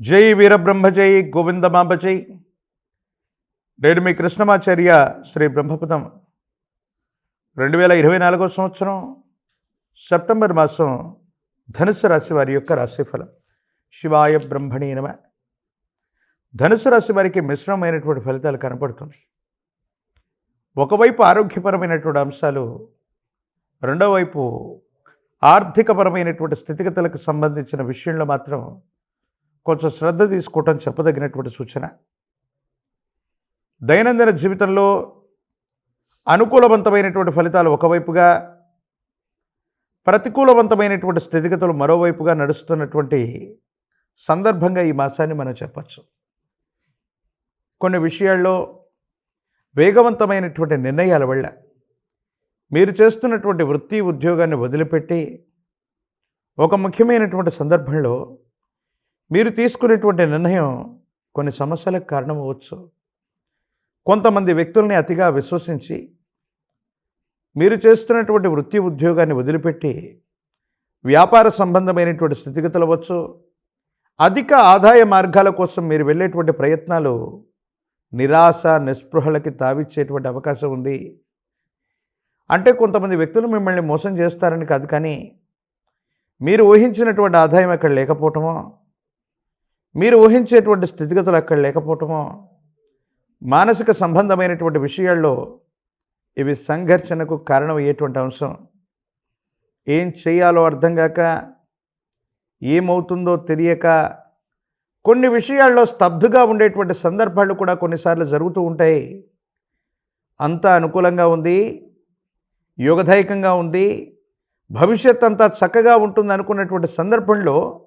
జై వీరబ్రహ్మ జై గోవిందమాంబ జై. నేడు మీ కృష్ణమాచార్య శ్రీ బ్రహ్మపదం. రెండు వేల ఇరవై నాలుగో సంవత్సరం సెప్టెంబర్ మాసం ధనుసు రాశి వారి యొక్క రాశిఫలం. శివాయ బ్రహ్మణి నమ. ధనుసు రాశి వారికి మిశ్రమమైనటువంటి ఫలితాలు కనపడుతుంది ఒకవైపు ఆరోగ్యపరమైనటువంటి అంశాలు రెండో వైపు ఆర్థికపరమైనటువంటి స్థితిగతులకు సంబంధించిన విషయంలో మాత్రం కొంచెం శ్రద్ధ తీసుకోవటం చెప్పదగినటువంటి సూచన. దైనందిన జీవితంలో అనుకూలవంతమైనటువంటి ఫలితాలు ఒకవైపుగా ప్రతికూలవంతమైనటువంటి స్థితిగతులు మరోవైపుగా నడుస్తున్నటువంటి సందర్భంగా ఈ మాసాన్ని మనం చెప్పచ్చు. కొన్ని విషయాల్లో వేగవంతమైనటువంటి నిర్ణయాల వల్ల మీరు చేస్తున్నటువంటి వృత్తి ఉద్యోగాన్ని వదిలిపెట్టి ఒక ముఖ్యమైనటువంటి సందర్భంలో మీరు తీసుకునేటువంటి నిర్ణయం కొన్ని సమస్యలకు కారణమవచ్చు కొంతమంది వ్యక్తుల్ని అతిగా విశ్వసించి మీరు చేస్తున్నటువంటి వృత్తి ఉద్యోగాన్ని వదిలిపెట్టి వ్యాపార సంబంధమైనటువంటి స్థితిగతులు అవ్వచ్చు అధిక ఆదాయ మార్గాల కోసం మీరు వెళ్ళేటువంటి ప్రయత్నాలు నిరాశ నిస్పృహలకి తావిచ్చేటువంటి అవకాశం ఉంది. అంటే కొంతమంది వ్యక్తులు మిమ్మల్ని మోసం చేస్తారని కాదు కానీ మీరు ఊహించినటువంటి ఆదాయం అక్కడ లేకపోవటమో మీరు ఊహించేటువంటి స్థితిగతులు అక్కడ లేకపోవటమో మానసిక సంబంధమైనటువంటి విషయాల్లో ఇవి సంఘర్షణకు కారణమయ్యేటువంటి అంశం. ఏం చేయాలో అర్థం కాక ఏమవుతుందో తెలియక కొన్ని విషయాల్లో స్తబ్దుగా ఉండేటువంటి సందర్భాలు కూడా కొన్నిసార్లు జరుగుతూ ఉంటాయి. అంతా అనుకూలంగా ఉంది యోగదాయకంగా ఉంది భవిష్యత్ అంతా చక్కగా ఉంటుంది అనుకున్నటువంటి సందర్భంలో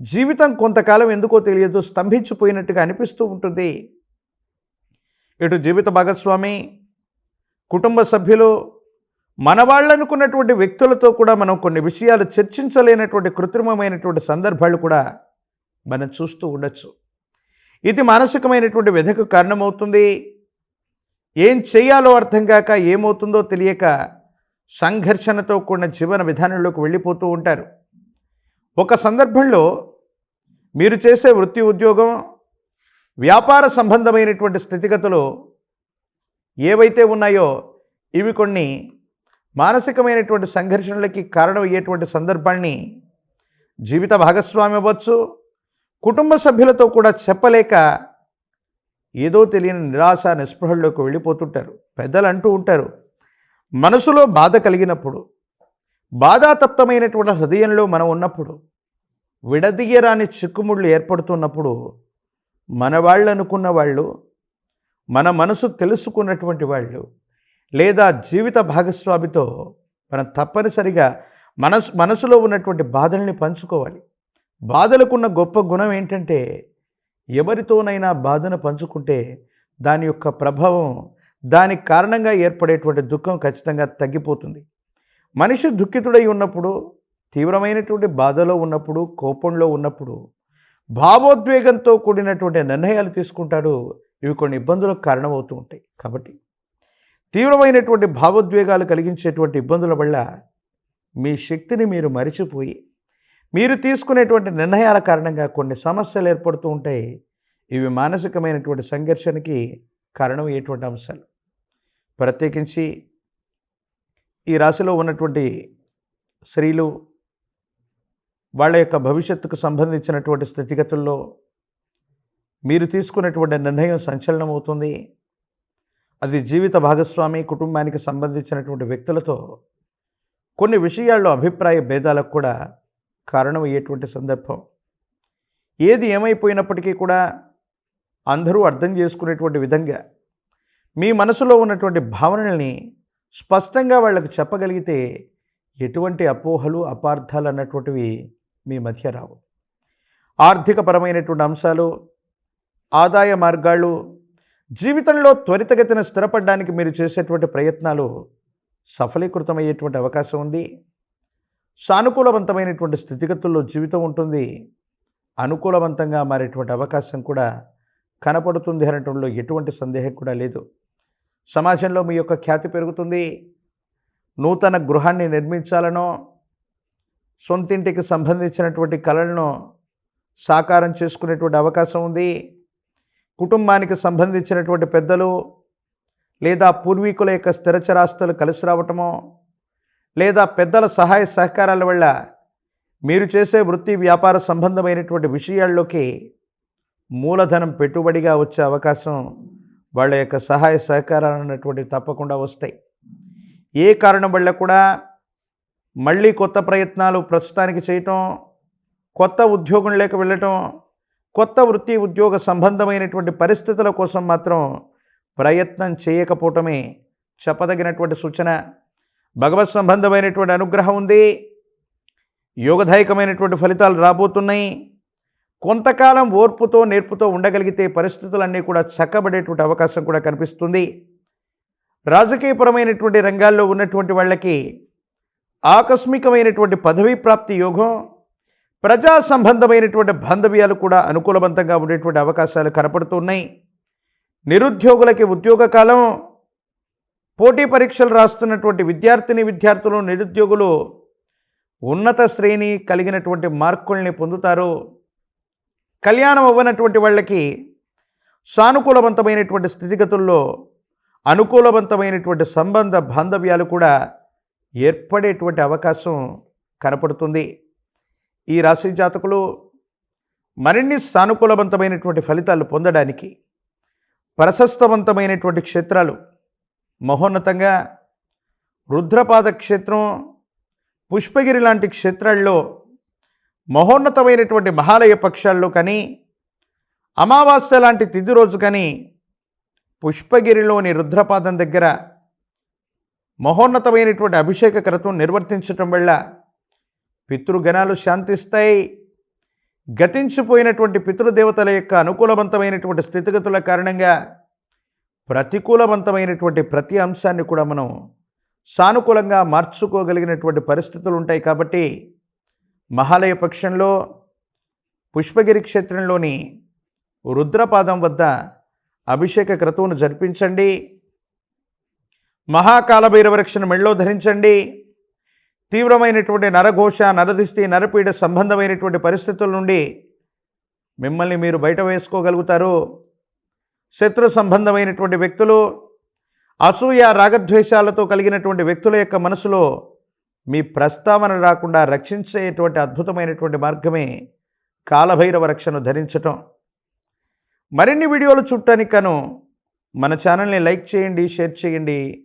జీవితం కొంతకాలం ఎందుకో తెలియదు స్తంభించిపోయినట్టుగా అనిపిస్తూ ఉంటుంది. ఇటు జీవిత భాగస్వామి కుటుంబ సభ్యులు మన వ్యక్తులతో కూడా మనం కొన్ని విషయాలు చర్చించలేనటువంటి కృత్రిమమైనటువంటి సందర్భాలు కూడా మనం చూస్తూ ఉండొచ్చు. ఇది మానసికమైనటువంటి వ్యధకు కారణమవుతుంది. ఏం చేయాలో అర్థం కాక ఏమవుతుందో తెలియక సంఘర్షణతో కూడిన జీవన విధానంలోకి వెళ్ళిపోతూ ఉంటారు. ఒక సందర్భంలో మీరు చేసే వృత్తి ఉద్యోగం వ్యాపార సంబంధమైనటువంటి స్థితిగతులు ఏవైతే ఉన్నాయో ఇవి కొన్ని మానసికమైనటువంటి సంఘర్షణలకి కారణమయ్యేటువంటి సందర్భాన్ని జీవిత భాగస్వామి అవ్వచ్చు కుటుంబ సభ్యులతో కూడా చెప్పలేక ఏదో తెలియని నిరాశ నిస్పృహల్లోకి వెళ్ళిపోతుంటారు. పెద్దలు అంటూ ఉంటారు. మనసులో బాధ కలిగినప్పుడు బాధాతప్తమైనటువంటి హృదయంలో మనం ఉన్నప్పుడు విడదీయరాని చిక్కుముళ్ళు ఏర్పడుతున్నప్పుడు మన వాళ్ళు అనుకున్న వాళ్ళు మన మనసు తెలుసుకున్నటువంటి వాళ్ళు లేదా జీవిత భాగస్వామితో మనం తప్పనిసరిగా మనసు మనసులో ఉన్నటువంటి బాధల్ని పంచుకోవాలి. బాధలకున్న గొప్ప గుణం ఏంటంటే ఎవరితోనైనా బాధను పంచుకుంటే దాని యొక్క ప్రభావం దానికి కారణంగా ఏర్పడేటువంటి దుఃఖం ఖచ్చితంగా తగ్గిపోతుంది. మనిషి దుఃఖితుడై ఉన్నప్పుడు తీవ్రమైనటువంటి బాధలో ఉన్నప్పుడు కోపంలో ఉన్నప్పుడు భావోద్వేగంతో కూడినటువంటి నిర్ణయాలు తీసుకుంటాడు ఇవి కొన్ని ఇబ్బందులకు కారణమవుతూ ఉంటాయి. కాబట్టి తీవ్రమైనటువంటి భావోద్వేగాలు కలిగించేటువంటి ఇబ్బందుల వల్ల మీ శక్తిని మీరు మరిచిపోయి మీరు తీసుకునేటువంటి నిర్ణయాల కారణంగా కొన్ని సమస్యలు ఏర్పడుతూ ఉంటాయి. ఇవి మానసికమైనటువంటి సంఘర్షణకి కారణమయ్యేటువంటి అంశాలు. ప్రత్యేకించి ఈ రాశిలో ఉన్నటువంటి స్త్రీలు వాళ్ళ యొక్క భవిష్యత్తుకు సంబంధించినటువంటి స్థితిగతుల్లో మీరు తీసుకున్నటువంటి నిర్ణయం సంచలనం అవుతుంది అది జీవిత భాగస్వామి కుటుంబానికి సంబంధించినటువంటి వ్యక్తులతో కొన్ని విషయాల్లో అభిప్రాయ భేదాలకు కూడా కారణమయ్యేటువంటి సందర్భం. ఏది ఏమైపోయినప్పటికీ కూడా అందరూ అర్థం చేసుకునేటువంటి విధంగా మీ మనసులో ఉన్నటువంటి భావనల్ని స్పష్టంగా వాళ్ళకు చెప్పగలిగితే ఎటువంటి అపోహలు అపార్థాలు అన్నటువంటివి మీ మధ్య రావు. ఆర్థికపరమైనటువంటి అంశాలు ఆదాయ మార్గాలు జీవితంలో త్వరితగతిన స్థిరపడడానికి మీరు చేసేటువంటి ప్రయత్నాలు సఫలీకృతమయ్యేటువంటి అవకాశం ఉంది. సానుకూలవంతమైనటువంటి స్థితిగతుల్లో జీవితం ఉంటుంది. అనుకూలవంతంగా మారేటువంటి అవకాశం కూడా కనపడుతుంది అనటంలో ఎటువంటి సందేహం కూడా లేదు. సమాజంలో మీ యొక్క ఖ్యాతి పెరుగుతుంది. నూతన గృహాన్ని నిర్మించాలనో సొంతింటికి సంబంధించినటువంటి కళలను సాకారం చేసుకునేటువంటి అవకాశం ఉంది. కుటుంబానికి సంబంధించినటువంటి పెద్దలు లేదా పూర్వీకుల యొక్క స్థిరచరాస్తులు కలిసి రావటమో లేదా పెద్దల సహాయ సహకారాల వల్ల మీరు చేసే వృత్తి వ్యాపార సంబంధమైనటువంటి విషయాల్లోకి మూలధనం పెట్టుబడిగా వచ్చే అవకాశం వాళ్ళ యొక్క సహాయ సహకారాలు అన్నటువంటివి తప్పకుండా వస్తాయి. ఏ కారణం వల్ల కూడా మళ్ళీ కొత్త ప్రయత్నాలు ప్రస్తుతానికి చేయటం కొత్త ఉద్యోగం లేక వెళ్ళటం కొత్త వృత్తి ఉద్యోగ సంబంధమైనటువంటి పరిస్థితుల కోసం మాత్రం ప్రయత్నం చేయకపోవటమే చెప్పదగినటువంటి సూచన. భగవత్ సంబంధమైనటువంటి అనుగ్రహం ఉంది. యోగదాయకమైనటువంటి ఫలితాలు రాబోతున్నాయి. కొంతకాలం ఓర్పుతో నేర్పుతో ఉండగలిగితే పరిస్థితులన్నీ కూడా చక్కబడేటువంటి అవకాశం కూడా కనిపిస్తుంది. రాజకీయపరమైనటువంటి రంగాల్లో ఉన్నటువంటి వాళ్ళకి ఆకస్మికమైనటువంటి పదవీ ప్రాప్తి యోగం ప్రజా సంబంధమైనటువంటి బాంధవ్యాలు కూడా అనుకూలవంతంగా ఉండేటువంటి అవకాశాలు కనపడుతున్నాయి నిరుద్యోగులకి ఉద్యోగ కాలం పోటీ పరీక్షలు రాస్తున్నటువంటి విద్యార్థిని విద్యార్థులు నిరుద్యోగులు ఉన్నత శ్రేణి కలిగినటువంటి మార్కుల్ని పొందుతారు. కళ్యాణం అవ్వనటువంటి వాళ్ళకి సానుకూలవంతమైనటువంటి స్థితిగతుల్లో అనుకూలవంతమైనటువంటి సంబంధ బాంధవ్యాలు కూడా ఏర్పడేటువంటి అవకాశం కనపడుతుంది. ఈ రాశి జాతకులు మరిన్ని సానుకూలవంతమైనటువంటి ఫలితాలు పొందడానికి ప్రశస్తవంతమైనటువంటి క్షేత్రాలు మహోన్నతంగా రుద్రపాద క్షేత్రం పుష్పగిరి లాంటి క్షేత్రాల్లో మహోన్నతమైనటువంటి మహాలయ పక్షాల్లో కానీ అమావాస్య లాంటి తిథి రోజు కానీ పుష్పగిరిలోని రుద్రపాదం దగ్గర మహోన్నతమైనటువంటి అభిషేక క్రతం నిర్వర్తించటం వల్ల పితృగణాలు శాంతిస్తాయి. గతించిపోయినటువంటి పితృదేవతల యొక్క అనుకూలవంతమైనటువంటి స్థితిగతుల కారణంగా ప్రతికూలవంతమైనటువంటి ప్రతి అంశాన్ని కూడా మనం సానుకూలంగా మార్చుకోగలిగినటువంటి పరిస్థితులు ఉంటాయి కాబట్టి మహాలయ పక్షంలో పుష్పగిరి క్షేత్రంలోని రుద్రపాదం వద్ద అభిషేక క్రతువును జరిపించండి. మహాకాలభైరవరక్షను మెళ్ళో ధరించండి. తీవ్రమైనటువంటి నరఘోష నరదిష్టి నరపీడ సంబంధమైనటువంటి పరిస్థితుల నుండి మిమ్మల్ని మీరు బయట వేసుకోగలుగుతారు. శత్రు సంబంధమైనటువంటి వ్యక్తులు అసూయ రాగద్వేషాలతో కలిగినటువంటి వ్యక్తుల యొక్క మనసులో మీ ప్రస్తావన రాకుండా రక్షించేటువంటి అద్భుతమైనటువంటి మార్గమే కాలభైరవ రక్షను ధరించటం. మరిన్ని వీడియోలు చూడటానికి కను మన ఛానల్ని లైక్ చేయండి షేర్ చేయండి.